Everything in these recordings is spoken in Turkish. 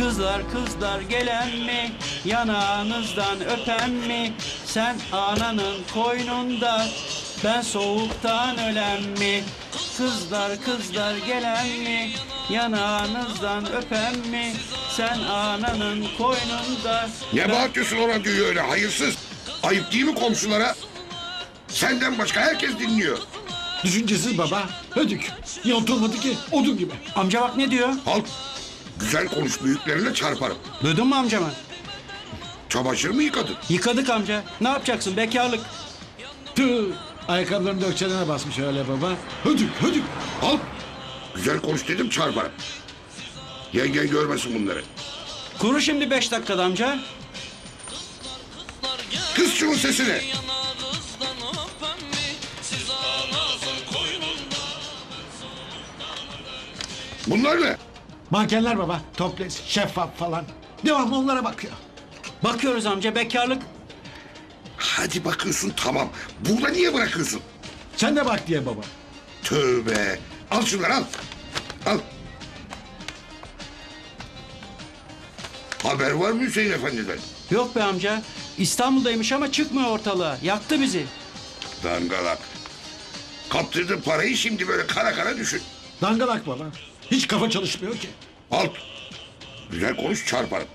Kızlar kızlar gelen mi? Yanağınızdan öpen mi? Sen ananın koynunda ben soğuktan ölen mi? Kızlar kızlar gelen mi? Yanağınızdan öpen mi? Sen ananın koynunda Ne ben- bağırıyorsun o radyoyu öyle hayırsız? Ayıp değil mi komşulara? Senden başka herkes dinliyor. Düşüncesiz baba. Hödük. Yontulmadı ki odun gibi. Amca bak ne diyor? Halk güzel konuş büyüklerine çarparım. Duydun mu amcamı? Çamaşır mı yıkadın? Yıkadık amca. Ne yapacaksın bekarlık? Tüh. Ayakkabılarını dökçelerine basmış öyle baba. Hödük hödük. Halk güzel konuş dedim çarparım. Yengen görmesin bunları. Kuru şimdi beş dakikada amca. Kız şunun sesini. Bunlar ne? Mankenler baba. Toples, şeffaf falan. Devamlı onlara bakıyor. Bakıyoruz amca bekarlık. Hadi bakıyorsun tamam. Burada niye bırakıyorsun? Sen de bak diye baba. Tövbe. Al şunları al. Al. Haber var mı Hüseyin Efendi'den? Yok be amca. İstanbul'daymış ama çıkmıyor ortalığa. Yaktı bizi. Dangalak. Kaptırdı parayı şimdi böyle kara kara düşün. Dangalak baba. Hiç kafa çalışmıyor ki. Al. Güzel konuş çarparım.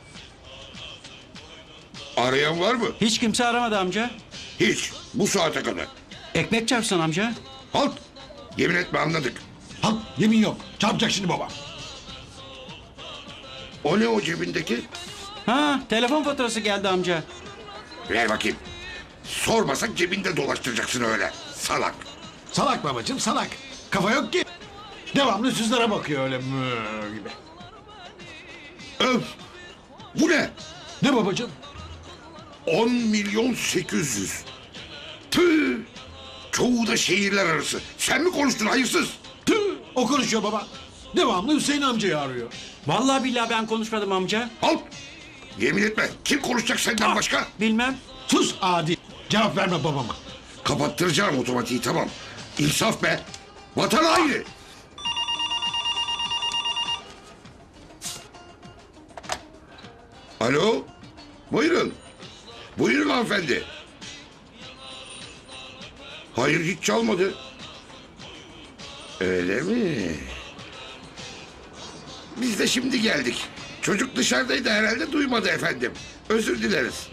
Arayan var mı? Hiç kimse aramadı amca. Hiç. Bu saate kadar. Ekmek çarpsın amca. Halt. Yemin etme anladık. Halk yemin yok. Çarpacak şimdi baba. O ne o cebindeki? Ha telefon faturası geldi amca. Ver bakayım. Sormasak cebinde dolaştıracaksın öyle. Salak. Salak babacığım salak. Kafa yok ki. Devamlı süzlere bakıyor öyle mü gibi. Öf. Bu ne? Ne babacığım? 10 milyon 800. Tüh. Çoğu da şehirler arası. Sen mi konuştun hayırsız? Tüh, o konuşuyor baba. Devamlı Hüseyin amcayı arıyor. Vallahi billahi ben konuşmadım amca. Al. Yemin etme. Kim konuşacak senden başka? Bilmem. Sus adi. Cevap verme babama. Kapattıracağım otomatiği tamam. İnsaf be. Vatan haini. Alo. Buyurun. Buyurun hanımefendi. Hayır hiç çalmadı. Öyle mi? Biz de şimdi geldik. Çocuk dışarıdaydı herhalde duymadı efendim. Özür dileriz.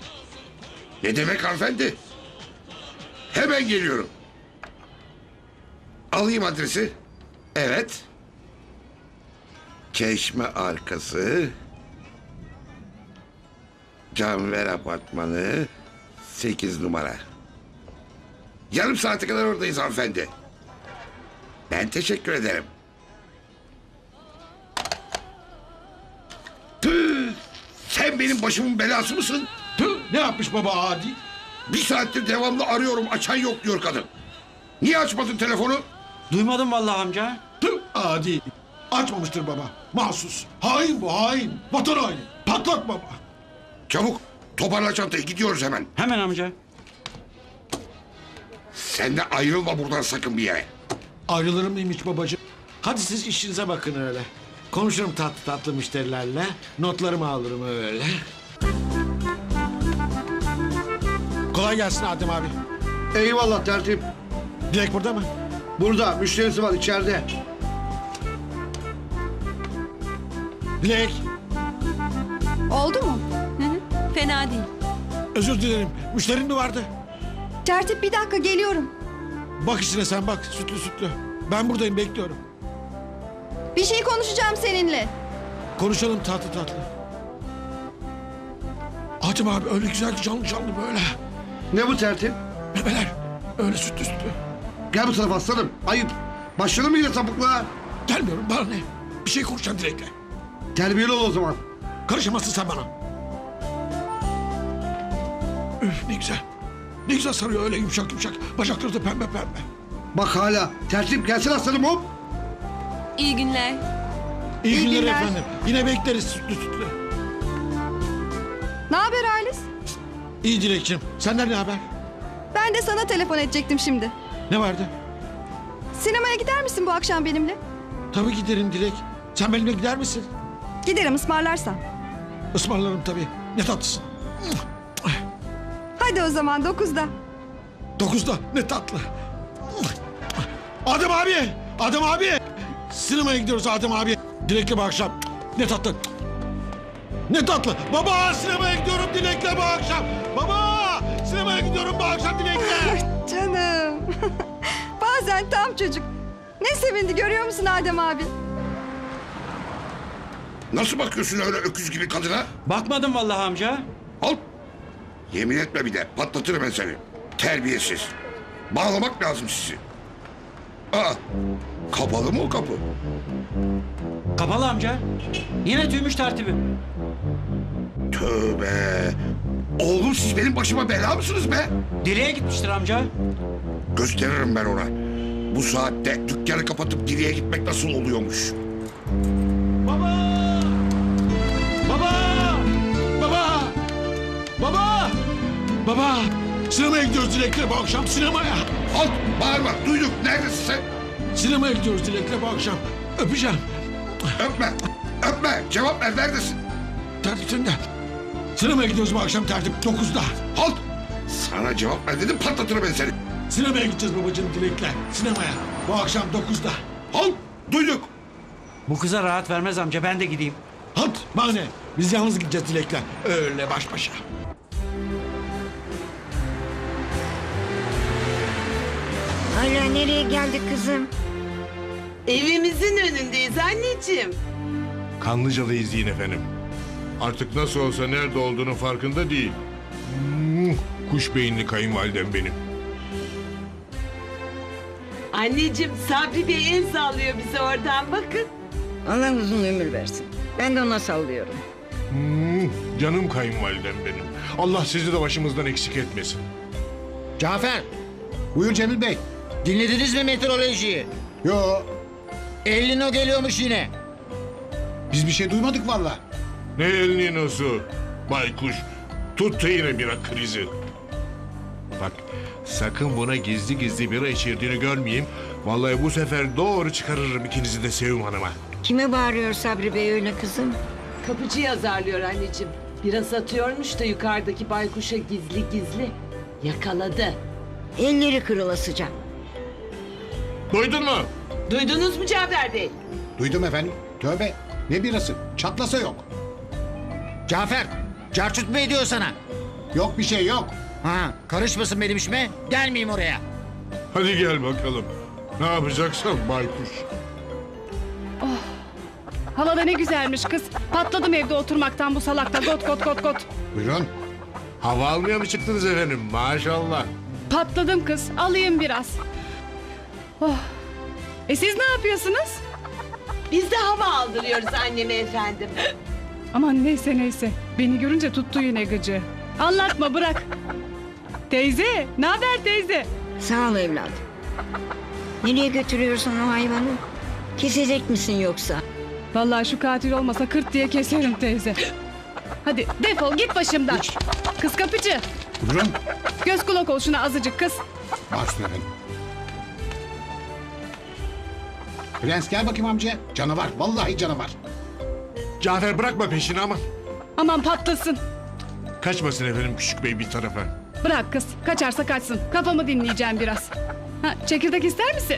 Ne demek hanımefendi? Hemen geliyorum. Alayım adresi. Evet. Çeşme arkası. Canver Apartmanı. 8 numara. Yarım saate kadar oradayız hanımefendi. Ben teşekkür ederim. Tüh! Sen benim başımın belası mısın? Tüh, ne yapmış baba adi? Bir saattir devamlı arıyorum açan yok diyor kadın. Niye açmadın telefonu? Duymadım vallahi amca. Tüh, adi. Açmamıştır baba. Mahsus. Hain bu hain. Vatan haini. Patlat baba. Çabuk toparla çantayı gidiyoruz hemen. Hemen amca. Sen de ayrılma buradan sakın bir yere. Ayrılır mıyım hiç babacığım? Hadi siz işinize bakın öyle. Konuşurum tatlı tatlı müşterilerle. Notlarımı alırım öyle. Kolay gelsin Adem abi. Eyvallah tertip. Dilek burada mı? Burada müşterisi var içeride. Dilek. Oldu mu? Fena değil. Özür dilerim. Müşterin mi vardı? Tertip bir dakika geliyorum. Bak işine sen bak. Sütlü sütlü. Ben buradayım bekliyorum. Bir şey konuşacağım seninle. Konuşalım tatlı tatlı. Adem abi öyle güzel ki canlı canlı böyle. Ne bu tertip? Bebeler. Öyle sütlü sütlü. Gel bu tarafa aslanım. Ayıp. Başladın mı yine sapıklığa? Gelmiyorum bana ne? Bir şey konuşacağım Dilek'le. Terbiyeli ol o zaman. Karışamazsın sen bana. Üf ne güzel. Ne güzel sarıyor öyle yumuşak yumuşak. Bacakları da pembe pembe. Bak hala. Tertip gelsin aslanım hop. İyi günler. İyi, İyi günler, günler. efendim. Yine bekleriz sütlü sütlü. Ne haber Halis? İyi Dilekçim. Senden ne haber? Ben de sana telefon edecektim şimdi. Ne vardı? Sinemaya gider misin bu akşam benimle? Tabii giderim Dilek. Sen benimle gider misin? Giderim ısmarlarsan. Ismarlarım tabii. Ne tatlısın. Hadi o zaman dokuzda. Dokuzda ne tatlı. Adem abi! Adem abi! Sinemaya gidiyoruz Adem abi. Dilek'le bu akşam. Ne tatlı. Ne tatlı. Baba sinemaya gidiyorum Dilek'le bu akşam. Baba sinemaya gidiyorum bu akşam Dilek'le. Canım. Bazen tam çocuk. Ne sevindi görüyor musun Adem abi? Nasıl bakıyorsun öyle öküz gibi kadına? Bakmadım vallahi amca. Al. Yemin etme bir de patlatırım ben seni. Terbiyesiz. Bağlamak lazım sizi. Aa, kapalı mı o kapı? Kapalı amca. Yine tüymüş tertibi. Tövbe. Oğlum siz benim başıma bela mısınız be? Direğe gitmiştir amca. Gösteririm ben ona. Bu saatte dükkanı kapatıp diriye gitmek nasıl oluyormuş? Baba! Sinemaya gidiyoruz Dilek'le bu akşam sinemaya. Al bağırma duyduk neredesin sen? Sinemaya gidiyoruz Dilek'le bu akşam. Öpeceğim. Öpme öpme cevap ver neredesin? Tertip'inde. Sinemaya gidiyoruz bu akşam tertip 9'da. Halt! Sana cevap ver dedim patlatırım ben seni. Sinemaya gideceğiz babacığım Dilek'le. Sinemaya. Bu akşam 9'da. Halt! Duyduk. Bu kıza rahat vermez amca ben de gideyim. Halt! Bahane. Biz yalnız gideceğiz Dilek'le. Öyle baş başa. Hala nereye geldik kızım? Evimizin önündeyiz anneciğim. Kanlıca'dayız yine efendim. Artık nasıl olsa nerede olduğunun farkında değil. Muh, Kuş beyinli kayınvalidem benim. Anneciğim Sabri Bey el sallıyor bize oradan bakın. Allah uzun ömür versin. Ben de ona sallıyorum. Muh, Canım kayınvalidem benim. Allah sizi de başımızdan eksik etmesin. Cafer. Buyur Cemil Bey. Dinlediniz mi meteorolojiyi? Yo. Elnino geliyormuş yine. Biz bir şey duymadık valla. Ne elini nasıl? Baykuş. Tuttu yine bira krizi. Bak sakın buna gizli gizli bira içirdiğini görmeyeyim. Vallahi bu sefer doğru çıkarırım ikinizi de Sevim Hanım'a. Kime bağırıyor Sabri Bey öyle kızım? Kapıcıyı azarlıyor anneciğim. Biraz atıyormuş da yukarıdaki baykuşa gizli gizli. Yakaladı. Elleri kırılasıca. Duydun mu? Duydunuz mu Cafer Bey? Duydum efendim. Tövbe. Ne birası? Çatlasa yok. Cafer. Carçut mu ediyor sana? Yok bir şey yok. Ha, karışmasın benim işime. Gelmeyeyim oraya. Hadi gel bakalım. Ne yapacaksan baykuş. Hava da ne güzelmiş kız. Patladım evde oturmaktan bu salakta. Got got got got. Buyurun. Hava almaya mı çıktınız efendim? Maşallah. Patladım kız. Alayım biraz. Oh. E siz ne yapıyorsunuz? Biz de hava aldırıyoruz anneme efendim. Aman neyse neyse. Beni görünce tuttu yine gıcı. Anlatma bırak. Teyze, ne haber teyze? Sağ ol evladım. Nereye götürüyorsun o hayvanı? Kesecek misin yoksa? Vallahi şu katil olmasa kırt diye keserim teyze. Hadi defol git başımdan. Kız kapıcı. Buyurun. Göz kulak ol şuna azıcık kız. Başüstüne efendim. Prens gel bakayım amcaya. Canavar. Vallahi canavar. Cafer bırakma peşini ama. Aman patlasın. Kaçmasın efendim küçük bey bir tarafa. Bırak kız. Kaçarsa kaçsın. Kafamı dinleyeceğim biraz. Ha, çekirdek ister misin?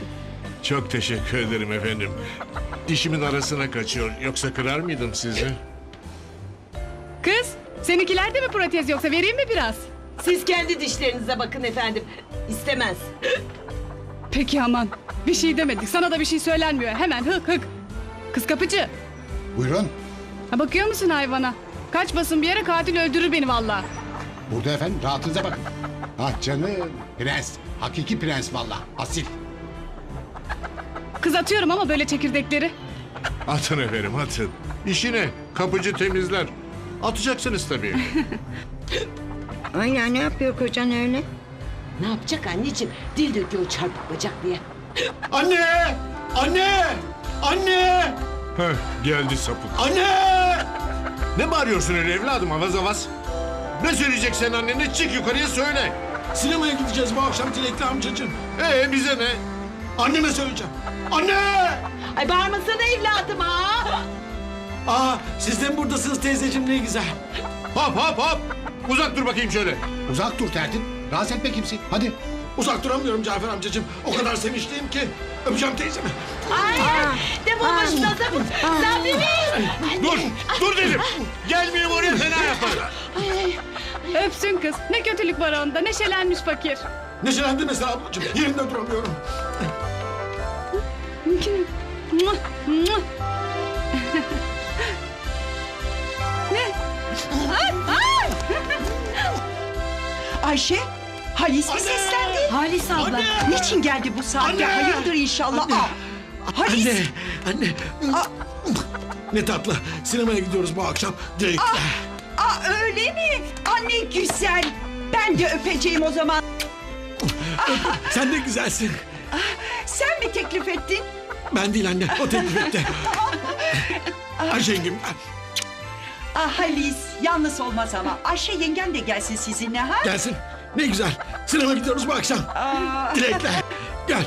Çok teşekkür ederim efendim. Dişimin arasına kaçıyor. Yoksa kırar mıydım sizi? Kız, seninkiler de mi protez yoksa vereyim mi biraz? Siz kendi dişlerinize bakın efendim. İstemez. Peki aman. Bir şey demedik. Sana da bir şey söylenmiyor. Hemen hık hık. Kız kapıcı. Buyurun. Ha, bakıyor musun hayvana? Kaçmasın bir yere katil öldürür beni vallahi. Burada efendim. Rahatınıza bakın. Ah canım. Prens. Hakiki prens valla. Asil. Kız atıyorum ama böyle çekirdekleri. Atın efendim atın. İşi ne? Kapıcı temizler. Atacaksınız tabii. Hala ne yapıyor kocan öyle? Ne yapacak anneciğim? Dil döküyor çarpık bacak diye. Anne! Anne! Anne! Heh, geldi sapık. Anne! Ne bağırıyorsun öyle evladım avaz avaz? Ne söyleyeceksen annene çık yukarıya söyle. Sinemaya gideceğiz bu akşam Dilek'le amcacığım. Ee bize ne? Anneme söyleyeceğim. Anne! Ay bağırmasana evladım ha. Aa siz de mi buradasınız teyzeciğim ne güzel. Hop hop hop. Uzak dur bakayım şöyle. Uzak dur tertip. Rahatsız etme kimseyi. Hadi. Uzak duramıyorum Cafer amcacığım. O kadar sevinçliyim ki. Öpeceğim teyzemi. Defol başına defol. Sabri Bey. Dur. Dur dedim. Gelmeyeyim oraya fena yapar. Öpsün kız. Ne kötülük var onda. Neşelenmiş fakir. Neşelendi mesela ablacığım. Yerimde duramıyorum. Muah, muah. Ayşe, Halis mi seslendi? Halis abla. Niçin geldi bu saatte? Anne! Hayırdır inşallah. Anne! Aa, Halis, Anne, anne. Ne tatlı. Sinemaya gidiyoruz bu akşam. Direkt. aa, öyle mi? Anne güzel. Ben de öpeceğim o zaman. Sen de güzelsin. Sen mi teklif ettin? Ben değil anne. O teklif etti. Ayşengim. Ah Halis, yalnız olmaz ama. Ayşe yengen de gelsin sizinle ha? Gelsin. Ne güzel. Sinema gidiyoruz bu akşam. Dilekle. Gel.